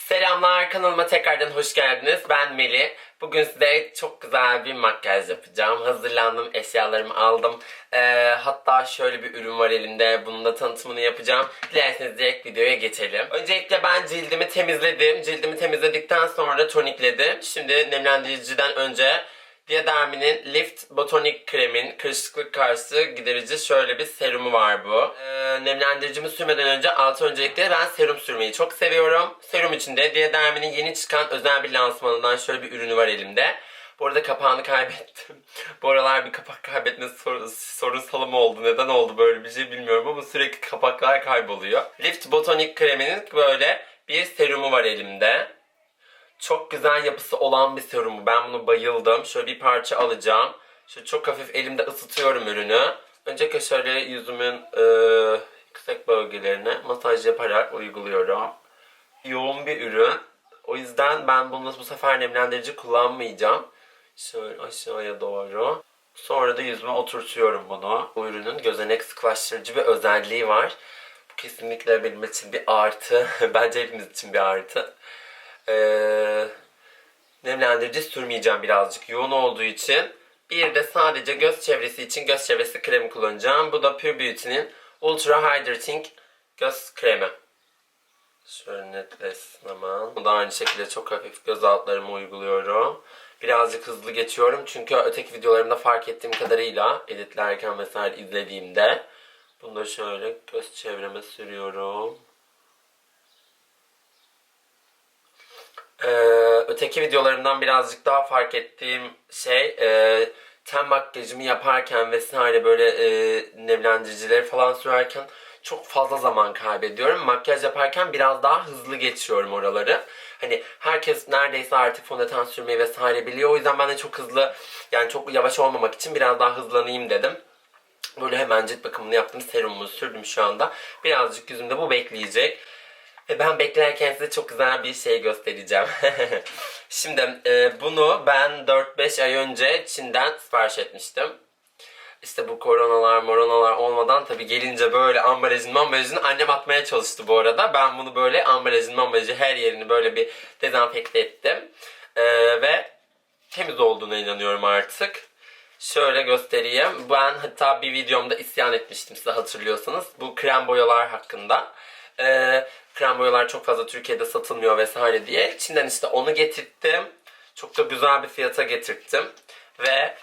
Selamlar kanalıma tekrardan hoş geldiniz. Ben Meli. Bugün size çok güzel bir makyaj yapacağım. Hazırlandım, eşyalarımı aldım. Ee, hatta şöyle bir ürün var elimde. Bunun da tanıtımını yapacağım. Dilerseniz direkt videoya geçelim. Öncelikle ben cildimi temizledim. Cildimi temizledikten sonra tonikledim. Şimdi nemlendiriciden önce Diadermi'nin Lift Botonic Krem'in kırışıklık karşıtı giderici şöyle bir serumu var bu. Ee, nemlendiricimi sürmeden önce altı öncelikle ben serum sürmeyi çok seviyorum. Serum içinde Diadermi'nin yeni çıkan özel bir lansmanından şöyle bir ürünü var elimde. Bu arada kapağını kaybettim. Bu aralar bir kapak kaybetme sor sorunsalım oldu. Neden oldu böyle bir şey bilmiyorum ama sürekli kapaklar kayboluyor. Lift Botonic Krem'inin böyle bir serumu var elimde. Çok güzel yapısı olan bir serum bu. Ben bunu bayıldım. Şöyle bir parça alacağım. Şöyle çok hafif elimde ısıtıyorum ürünü. Öncelikle şöyle yüzümün e, yüksek bölgelerine masaj yaparak uyguluyorum. Yoğun bir ürün. O yüzden ben bunu bu sefer nemlendirici kullanmayacağım. Şöyle aşağıya doğru. Sonra da yüzüme oturtuyorum bunu. Bu ürünün gözenek sıklaştırıcı bir özelliği var. Bu kesinlikle benim için bir artı. Bence hepimiz için bir artı. Ee, nemlendirici sürmeyeceğim birazcık yoğun olduğu için. Bir de sadece göz çevresi için göz çevresi kremi kullanacağım. Bu da Pure Beauty'nin Ultra Hydrating göz kremi. Şöyle netlesin hemen. Bu da aynı şekilde çok hafif göz altlarıma uyguluyorum. Birazcık hızlı geçiyorum çünkü öteki videolarımda fark ettiğim kadarıyla editlerken vesaire izlediğimde bunu da şöyle göz çevreme sürüyorum. Ee, öteki videolarımdan birazcık daha fark ettiğim şey e, ten makyajımı yaparken vesaire böyle e, nemlendiricileri falan sürerken çok fazla zaman kaybediyorum. Makyaj yaparken biraz daha hızlı geçiyorum oraları. Hani herkes neredeyse artık fondöten sürmeyi vesaire biliyor. O yüzden ben de çok hızlı yani çok yavaş olmamak için biraz daha hızlanayım dedim. Böyle hemen cilt bakımını yaptım. Serumumu sürdüm şu anda. Birazcık yüzümde bu bekleyecek. Ve ben beklerken size çok güzel bir şey göstereceğim. Şimdi e, bunu ben 4-5 ay önce Çin'den sipariş etmiştim. İşte bu koronalar moronalar olmadan tabii gelince böyle ambalajın ambalajını annem atmaya çalıştı bu arada. Ben bunu böyle ambalajın ambalajı her yerini böyle bir dezenfekte ettim. E, ve temiz olduğuna inanıyorum artık. Şöyle göstereyim. Ben hatta bir videomda isyan etmiştim size hatırlıyorsanız. Bu krem boyalar hakkında. Ee, krem boyalar çok fazla Türkiye'de satılmıyor vesaire diye. Çin'den işte onu getirttim. Çok da güzel bir fiyata getirttim. Ve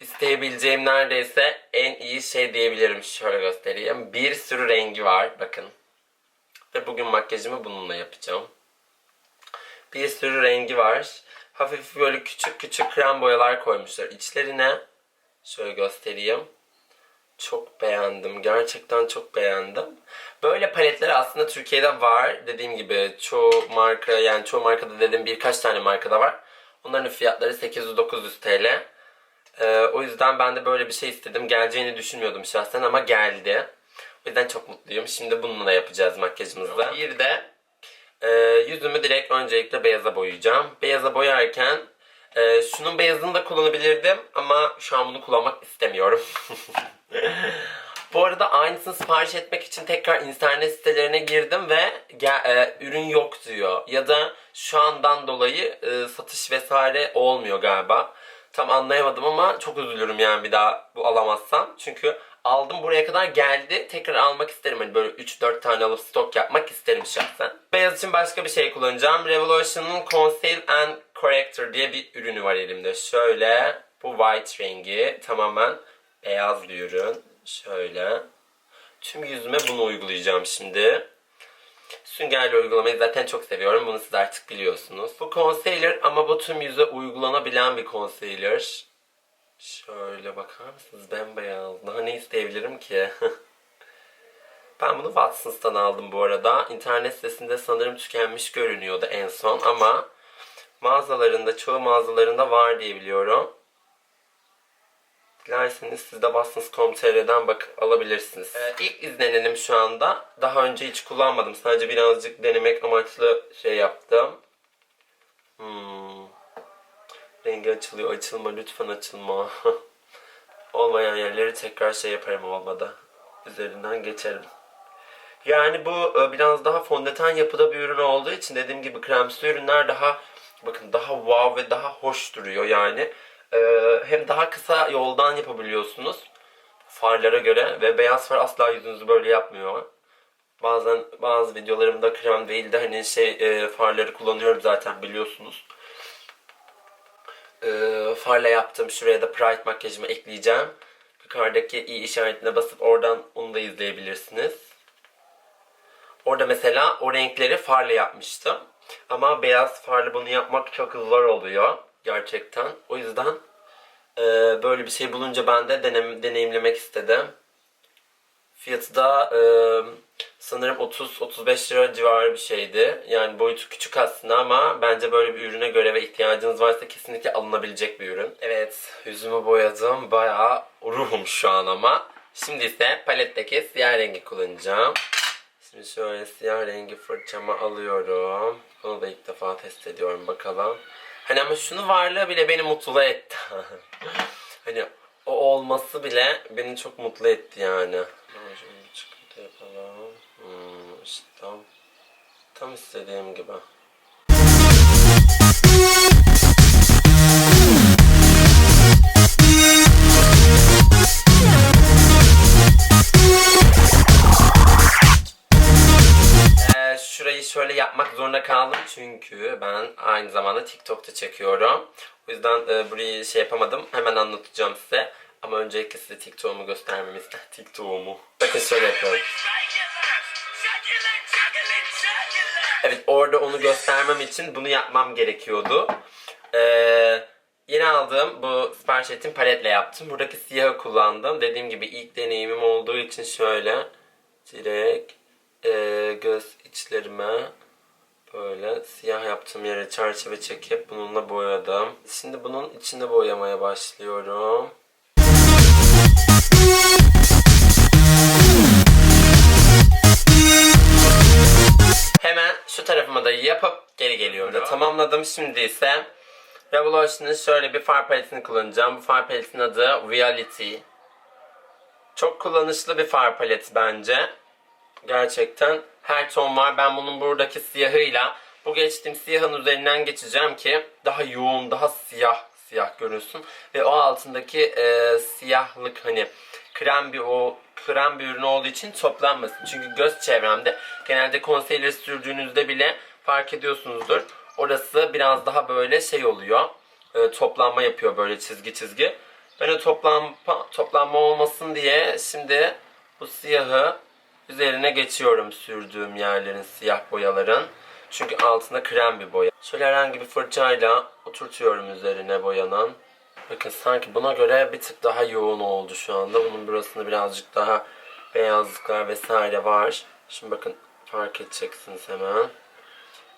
isteyebileceğim neredeyse en iyi şey diyebilirim. Şöyle göstereyim. Bir sürü rengi var. Bakın. Ve bugün makyajımı bununla yapacağım. Bir sürü rengi var. Hafif böyle küçük küçük krem boyalar koymuşlar içlerine. Şöyle göstereyim. Çok beğendim. Gerçekten çok beğendim. Böyle paletler aslında Türkiye'de var. Dediğim gibi çoğu marka yani çoğu markada dedim birkaç tane markada var. Onların fiyatları 800-900 TL. Ee, o yüzden ben de böyle bir şey istedim. Geleceğini düşünmüyordum şahsen ama geldi. O yüzden çok mutluyum. Şimdi bununla yapacağız makyajımızı. Bir de e, yüzümü direkt öncelikle beyaza boyayacağım. Beyaza boyarken e, şunun beyazını da kullanabilirdim ama şu an bunu kullanmak istemiyorum. Bu arada aynısını sipariş etmek için tekrar internet sitelerine girdim ve e, ürün yok diyor. Ya da şu andan dolayı e, satış vesaire olmuyor galiba. Tam anlayamadım ama çok üzülürüm yani bir daha bu alamazsam. Çünkü aldım buraya kadar geldi. Tekrar almak isterim. Hani böyle 3-4 tane alıp stok yapmak isterim şahsen. Beyaz için başka bir şey kullanacağım. Revolution'ın Conceal and Corrector diye bir ürünü var elimde. Şöyle bu white rengi tamamen beyaz bir ürün. Şöyle. Tüm yüzüme bunu uygulayacağım şimdi. Süngerle uygulamayı zaten çok seviyorum. Bunu siz artık biliyorsunuz. Bu concealer ama bu tüm yüze uygulanabilen bir concealer. Şöyle bakar mısınız? Bembeyaz. Daha ne isteyebilirim ki? ben bunu Watsons'tan aldım bu arada. İnternet sitesinde sanırım tükenmiş görünüyordu en son ama mağazalarında, çoğu mağazalarında var diye biliyorum. Dilerseniz siz de Watsons.com.tr'den bakıp alabilirsiniz. Ee, ilk izlenenim şu anda. Daha önce hiç kullanmadım. Sadece birazcık denemek amaçlı şey yaptım. Hmm. Rengi açılıyor. Açılma lütfen açılma. Olmayan yerleri tekrar şey yaparım olmadı. Üzerinden geçerim. Yani bu e, biraz daha fondöten yapıda bir ürün olduğu için dediğim gibi kremsi ürünler daha bakın daha wow ve daha hoş duruyor yani. E, hem daha kısa yoldan yapabiliyorsunuz farlara göre ve beyaz far asla yüzünüzü böyle yapmıyor. Bazen bazı videolarımda krem değil de hani şey e, farları kullanıyorum zaten biliyorsunuz. E, farla yaptım. Şuraya da Pride makyajımı ekleyeceğim. Yukarıdaki i işaretine basıp oradan onu da izleyebilirsiniz. Orada mesela o renkleri farla yapmıştım. Ama beyaz farla bunu yapmak çok zor oluyor gerçekten. O yüzden e, böyle bir şey bulunca ben de denem, deneyimlemek istedim. Fiyatı da e, sanırım 30-35 lira civarı bir şeydi. Yani boyutu küçük aslında ama bence böyle bir ürüne göre ve ihtiyacınız varsa kesinlikle alınabilecek bir ürün. Evet yüzümü boyadım. Bayağı ruhum şu an ama. Şimdi ise paletteki siyah rengi kullanacağım. Şimdi şöyle siyah rengi fırçamı alıyorum. Bunu da ilk defa test ediyorum bakalım. Hani ama şunu varlığı bile beni mutlu etti. hani o olması bile beni çok mutlu etti yani. Çıkıntı yapalım. Hmm, işte tam, tam istediğim gibi. Şöyle yapmak zorunda kaldım çünkü ben aynı zamanda TikTok'ta çekiyorum. O yüzden e, burayı şey yapamadım. Hemen anlatacağım size. Ama öncelikle size TikTok'umu göstermemi istedim. TikTok'umu. Bakın şöyle yapıyorum. Evet orada onu göstermem için bunu yapmam gerekiyordu. Ee, yeni aldığım bu sipariş ettiğim paletle yaptım. Buradaki siyahı kullandım. Dediğim gibi ilk deneyimim olduğu için şöyle direkt e, göz içlerime böyle siyah yaptığım yere çerçeve çekip bununla boyadım. Şimdi bunun içinde boyamaya başlıyorum. Hemen şu tarafıma da yapıp geri geliyorum. Da tamamladım. Şimdi ise Revolution'ın şöyle bir far paletini kullanacağım. Bu far paletin adı Reality. Çok kullanışlı bir far paleti bence. Gerçekten her ton var. Ben bunun buradaki siyahıyla bu geçtiğim siyahın üzerinden geçeceğim ki daha yoğun, daha siyah siyah görünsün. Ve o altındaki e, siyahlık hani krem bir o krem bir ürün olduğu için toplanmasın. Çünkü göz çevremde genelde concealer sürdüğünüzde bile fark ediyorsunuzdur. Orası biraz daha böyle şey oluyor. E, toplanma yapıyor böyle çizgi çizgi. Ben o toplanma, toplanma olmasın diye şimdi bu siyahı üzerine geçiyorum sürdüğüm yerlerin siyah boyaların. Çünkü altında krem bir boya. Şöyle herhangi bir fırçayla oturtuyorum üzerine boyanan. Bakın sanki buna göre bir tık daha yoğun oldu şu anda. Bunun burasında birazcık daha beyazlıklar vesaire var. Şimdi bakın fark edeceksiniz hemen.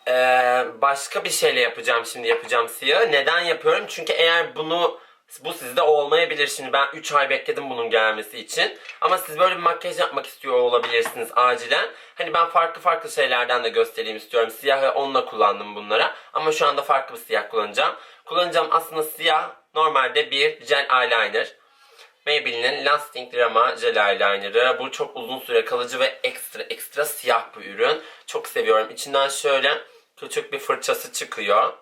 Ee, başka bir şeyle yapacağım şimdi yapacağım siyahı. Neden yapıyorum? Çünkü eğer bunu bu sizde olmayabilir. Şimdi ben 3 ay bekledim bunun gelmesi için. Ama siz böyle bir makyaj yapmak istiyor olabilirsiniz acilen. Hani ben farklı farklı şeylerden de göstereyim istiyorum. Siyahı onunla kullandım bunlara. Ama şu anda farklı bir siyah kullanacağım. Kullanacağım aslında siyah normalde bir gel eyeliner. Maybelline'in Lasting Drama Gel Eyeliner'ı. Bu çok uzun süre kalıcı ve ekstra ekstra siyah bir ürün. Çok seviyorum. İçinden şöyle küçük bir fırçası çıkıyor.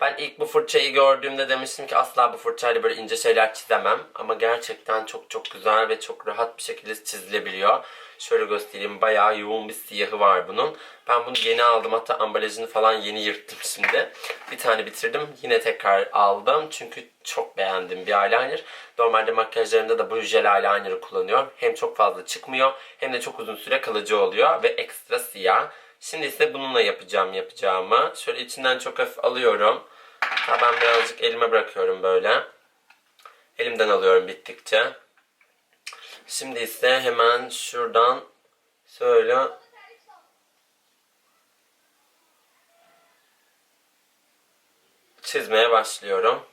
Ben ilk bu fırçayı gördüğümde demiştim ki asla bu fırçayla böyle ince şeyler çizemem. Ama gerçekten çok çok güzel ve çok rahat bir şekilde çizilebiliyor. Şöyle göstereyim. Bayağı yoğun bir siyahı var bunun. Ben bunu yeni aldım. Hatta ambalajını falan yeni yırttım şimdi. Bir tane bitirdim. Yine tekrar aldım. Çünkü çok beğendim bir eyeliner. Normalde makyajlarımda da bu jel eyeliner'ı kullanıyorum. Hem çok fazla çıkmıyor hem de çok uzun süre kalıcı oluyor ve ekstra siyah. Şimdi ise bununla yapacağım yapacağımı. Şöyle içinden çok hafif alıyorum. Ha ben birazcık elime bırakıyorum böyle. Elimden alıyorum bittikçe. Şimdi ise hemen şuradan şöyle çizmeye başlıyorum.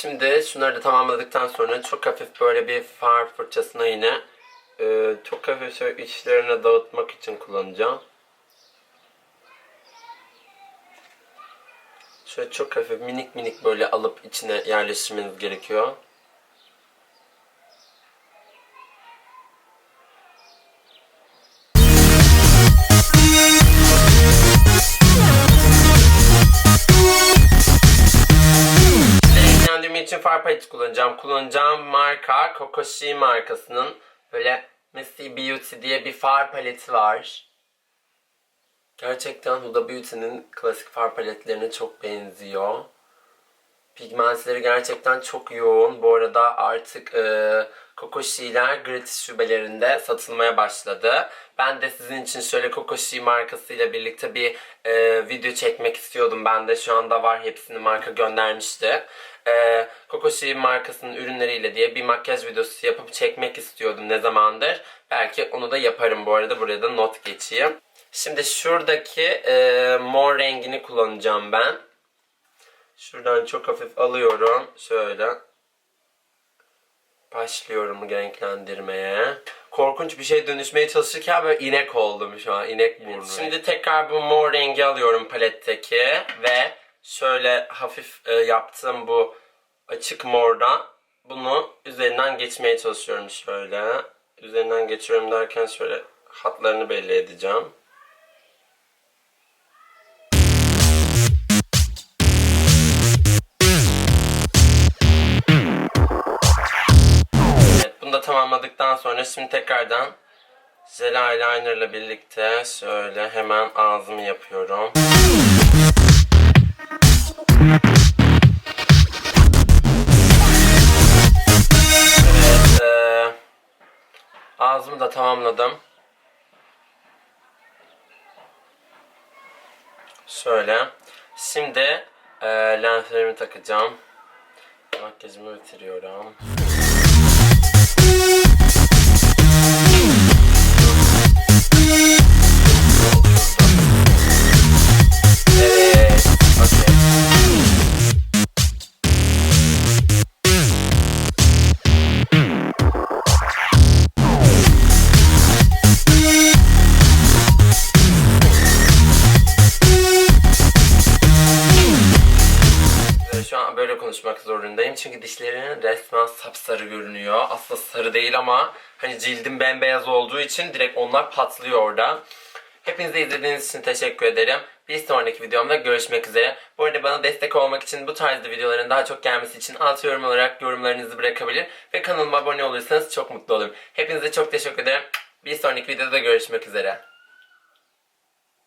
Şimdi şunları da tamamladıktan sonra çok hafif böyle bir far fırçasına yine e, çok hafif şöyle içlerine dağıtmak için kullanacağım. Şöyle çok hafif minik minik böyle alıp içine yerleştirmeniz gerekiyor. Far paleti kullanacağım. Kullanacağım marka Kokoshi markasının böyle Messy Beauty diye bir far paleti var. Gerçekten Huda Beauty'nin klasik far paletlerine çok benziyor. Pigmentleri gerçekten çok yoğun. Bu arada artık e, Kokoshi'ler gratis şubelerinde satılmaya başladı. Ben de sizin için şöyle Kokoshi markasıyla birlikte bir e, video çekmek istiyordum. Ben de şu anda var hepsini marka göndermişti. E, Kokoshi markasının ürünleriyle diye bir makyaj videosu yapıp çekmek istiyordum ne zamandır. Belki onu da yaparım bu arada. Buraya da not geçeyim. Şimdi şuradaki e, mor rengini kullanacağım ben. Şuradan çok hafif alıyorum. Şöyle. Başlıyorum renklendirmeye. Korkunç bir şey dönüşmeye çalışırken böyle inek oldum şu an. inek burnu. Şimdi tekrar bu mor rengi alıyorum paletteki. Ve şöyle hafif e, yaptığım bu açık morda bunu üzerinden geçmeye çalışıyorum şöyle. Üzerinden geçiyorum derken şöyle hatlarını belli edeceğim. Şimdi tekrardan jel eyeliner ile birlikte şöyle hemen ağzımı yapıyorum. Evet, eee, ağzımı da tamamladım. Şöyle. Şimdi eee lenslerimi takacağım. Makyajımı bitiriyorum. Zorundayım çünkü dişlerin resmen sapsarı görünüyor. Aslında sarı değil ama hani cildim bembeyaz olduğu için direkt onlar patlıyor orada. Hepinize izlediğiniz için teşekkür ederim. Bir sonraki videomda görüşmek üzere. Bu arada bana destek olmak için bu tarzda videoların daha çok gelmesi için alt yorum olarak yorumlarınızı bırakabilir ve kanalıma abone olursanız çok mutlu olurum. Hepinize çok teşekkür ederim. Bir sonraki videoda görüşmek üzere.